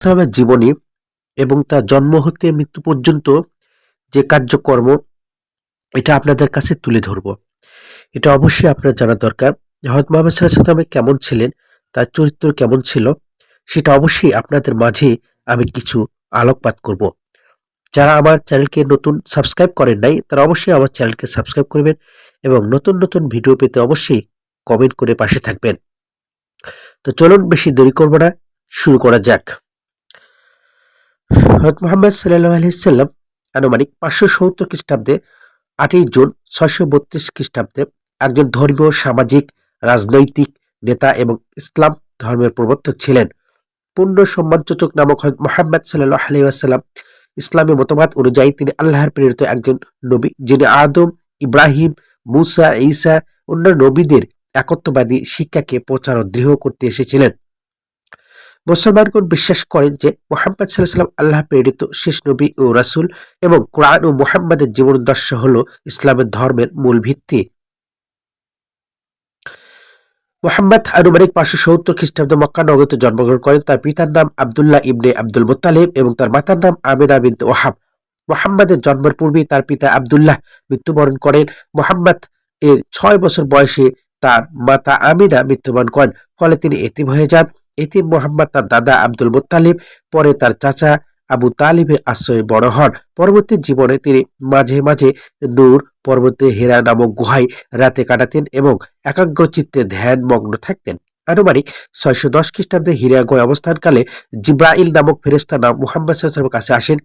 সাল্লামের জীবনী এবং তার জন্ম হতে মৃত্যু পর্যন্ত যে কার্যকর্ম, এটা আপনাদের কাছে তুলে ধরব। এটা অবশ্যই আপনার জানা দরকার। হয়ত মোহাম্মদ সাল্লাহ কেমন ছিলেন, তার চরিত্র কেমন ছিল, সেটা অবশ্যই আপনাদের মাঝে আমি কিছু আলোকপাত করব। যারা আমার চ্যানেলকে নতুন সাবস্ক্রাইব করেন নাই, তারা অবশ্যই আমার চ্যানেলকে সাবস্ক্রাইব করবেন এবং নতুন নতুন ভিডিও পেতে অবশ্যই কমেন্ট করে পাশে থাকবেন। তো চলুন, বেশি দেরি করব না, শুরু করা যাক। হজরত মোহাম্মদ সাল্লাহ আলহিসাল্লাম আনুমানিক পাঁচশো সত্তর খ্রিস্টাব্দে আটই জুন ছয়শো বত্রিশ খ্রিস্টাব্দে একজন ধর্মীয়, সামাজিক, রাজনৈতিক নেতা এবং ইসলাম ধর্মের প্রবর্তক ছিলেন। পূর্ণ সম্মানচোচক নামক হজরত মোহাম্মদ সাল্লাহ আলি আসাল্লাম ইসলামী মতবাদ অনুযায়ী তিনি আল্লাহর প্রেরিত একজন নবী, যিনি আদম, ইব্রাহিম, মুসা, ঈসা, অন্যান্য নবীদের একত্ববাদী শিক্ষাকে প্রচার ও দৃঢ় করতে এসেছিলেন। মুসলমানগণ বিশ্বাস করেন যে মোহাম্মদ সাল্লাহ সাল্লাম আল্লাহ প্রেরিত শেষ নবী ও রাসুল এবং কোরআন ও মোহাম্মদের জীবন জীবনদর্শ হল ইসলামের ধর্মের মূল ভিত্তি। মোহাম্মদ আনুমানিক পাঁচশো সত্তর খ্রিস্টাব্দে মক্কা নগরীতে জন্মগ্রহণ করেন। তার পিতার নাম আবদুল্লাহ ইবনে আব্দুল মোত্তালিব এবং তার মাতার নাম আমিনা বিন ওহাব। মোহাম্মদের জন্মের পূর্বেই তার পিতা আবদুল্লাহ মৃত্যুবরণ করেন। মোহাম্মদ এর ছয় বছর বয়সে তার মাতা আমিনা মৃত্যুবরণ করেন, ফলে তিনি এতিম হয়ে যান। এতিম মোহাম্মদ তার দাদা আব্দুল মোত্তালিব, পরে তার চাচা আবু তালিবের আশ্রয়ে বড় হন। পরবর্তী জীবনে তিনি মাঝে মাঝে নূর পর্বতে হেরা নামক গুহায় রাতে কাটাতেন এবং একাগ্র চিত্তে ধ্যান মগ্ন থাকতেন। আনুমানিক ছয়শো দশ খ্রিস্টাব্দে হিরাগয় অবস্থানকালে জিব্রাইল নামক ফেরেস্তা নাম মুহাম্মদ সাল্লামের কাছে আসেন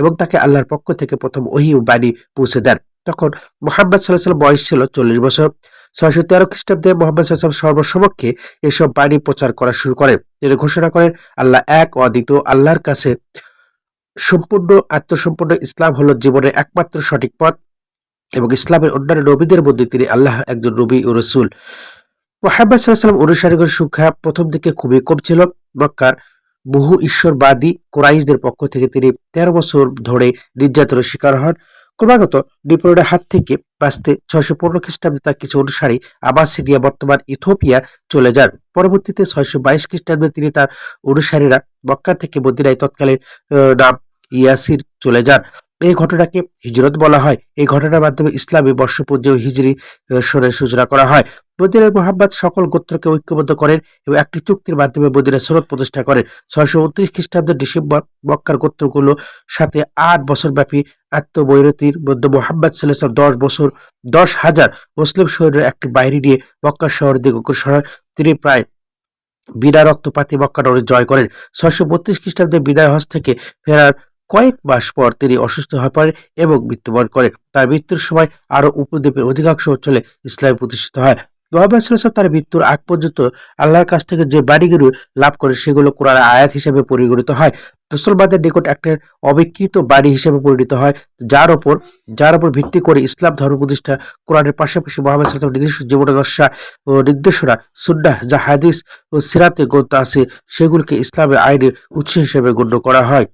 এবং তাকে আল্লাহর পক্ষ থেকে প্রথম ওহি বাণী পৌঁছে দেন। তখন মোহাম্মদ সাল্লাহ বয়স ছিল চল্লিশ বছর। ছয়শো তেরো খ্রিস্টাব্দে মোহাম্মদ সাল্লাম সর্বসমক্ষে এসব বাণী প্রচার করা শুরু করেন। তিনি ঘোষণা করেন, আল্লাহ এক অদ্বিতীয়, আল্লাহর কাছে সম্পূর্ণ, আত্মসম্পূর্ণ ইসলাম হলো জীবনের একমাত্র সঠিক পথ এবং ইসলামের অন্যান্য নবীদের মধ্যে তিনি আল্লাহ একজন নবী ও রসুল। মোহাম্মদ সাল্লাম অনুসারীগণ সংখ্যা প্রথম দিকে খুবই কম ছিল। মক্কার বহু ঈশ্বরবাদী কোরাইশদের পক্ষ থেকে তিনি তেরো বছর ধরে নির্যাতনের শিকার হন। ক্রমাগত ডিপ্লোডের হাত থেকে বাঁচতে ছয়শো পনেরো খ্রিস্টাব্দে তার কিছু অনুসারী আবার সিরিয়া, বর্তমান ইথোপিয়া চলে যান। পরবর্তীতে ছয়শো বাইশ খ্রিস্টাব্দে তিনি তার অনুসারীরা মক্কা থেকে মদিনায় তৎকালীন নাম ইয়াসির চলে যান। এই ঘটনাকে হিজরত বলা হয়। এই ঘটনার মাধ্যমে ইসলামী বর্ষপূর্য হিজরি সনের সূচনা করা হয়। মদিনার মোহাম্মদ সকল গোত্রকে ঐক্যবদ্ধ করেন এবং একটি চুক্তির মাধ্যমে মদিনার সনদ প্রতিষ্ঠা করেন। ছয়শো উনত্রিশ খ্রিস্টাব্দের ডিসেম্বর মক্কার গোত্রগুলো সাথে আট বছর ব্যাপী আত্মবৈরতির মধ্যে মোহাম্মদ সাল্লাহ দশ বছর, দশ হাজার মুসলিম শহরের একটি বাহিনী নিয়ে মক্কা শহরের দিকে অগ্রসর তিনি প্রায় বিনা রক্তপাতি মক্কা নগরী জয় করেন। ছয়শো বত্রিশ খ্রিস্টাব্দে বিদায় হজ থেকে ফেরার কয়েক মাস পর তিনি অসুস্থ হয়ে পড়েন এবং মৃত্যুবরণ করেন। তার মৃত্যুর সময় আরও উপদ্বীপের অধিকাংশ অঞ্চলে ইসলাম প্রতিষ্ঠিত হয়। মোহাম্মদ সাল্লাম তার মৃত্যুর আগ পর্যন্ত আল্লাহর কাছ থেকে যে বাড়িগুলো লাভ করে সেগুলো কোরআন আয়াত হিসেবে পরিগণিত হয়। মুসলমানদের নিকট একটা অবিকৃত বাড়ি হিসেবে পরিণত হয়, যার ওপর যার ওপর ভিত্তি করে ইসলাম ধর্ম প্রতিষ্ঠা কোরআনের পাশাপাশি মোহাম্মদ সাল্লাম নিজস্ব জীবনদশা ও নির্দেশনা, সুন্নাহ, যা হাদিস ও সিরাতে গ্রন্থ আছে, সেগুলিকে ইসলামের আইনের উৎস হিসেবে গণ্য করা হয়।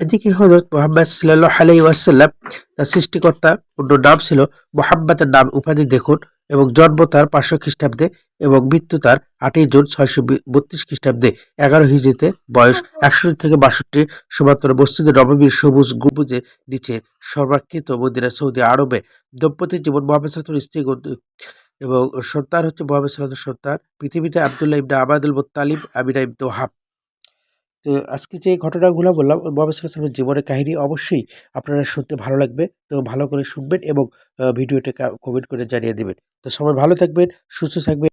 এদিকে হজরত মোহাম্মদ সাল্লাহ আলাই ওয়াসাল্লাম, তার সৃষ্টিকর্তা অন্য নাম ছিল মোহাম্মদের নাম উপাধি দেখুন এবং জন্ম তার পাঁচশো খ্রিস্টাব্দে এবং মৃত্যু তার আটই জুন ছয়শো বত্রিশ খ্রিস্টাব্দে। এগারো হিজিতে বয়স একশো থেকে বাষট্টি সমান্তর মসজিদের নবমীর সবুজ গুবুজের নিচে সর্বাক্ষিত মন্দিরা সৌদি আরবে। দম্পতির জীবন মোহাম্মদ সাল্লামের স্ত্রী এবং সন্তান হচ্ছে মোহাম্মদ সাল্লামের সন্তান। পৃথিবীতে আবদুল্লাহ ইবনা আবাদুল মোত্তালিব আমিনা ইবনে ওহাব তো আজকে যে ঘটনাগুলো বললাম মোহাম্মদ জীবনের কাহিনী অবশ্যই আপনারা শুনতে ভালো লাগবে। তো ভালো করে শুনবেন এবং ভিডিওটা কমেন্ট করে জানিয়ে দেবেন। তো সবাই ভালো থাকবেন, সুস্থ থাকবেন।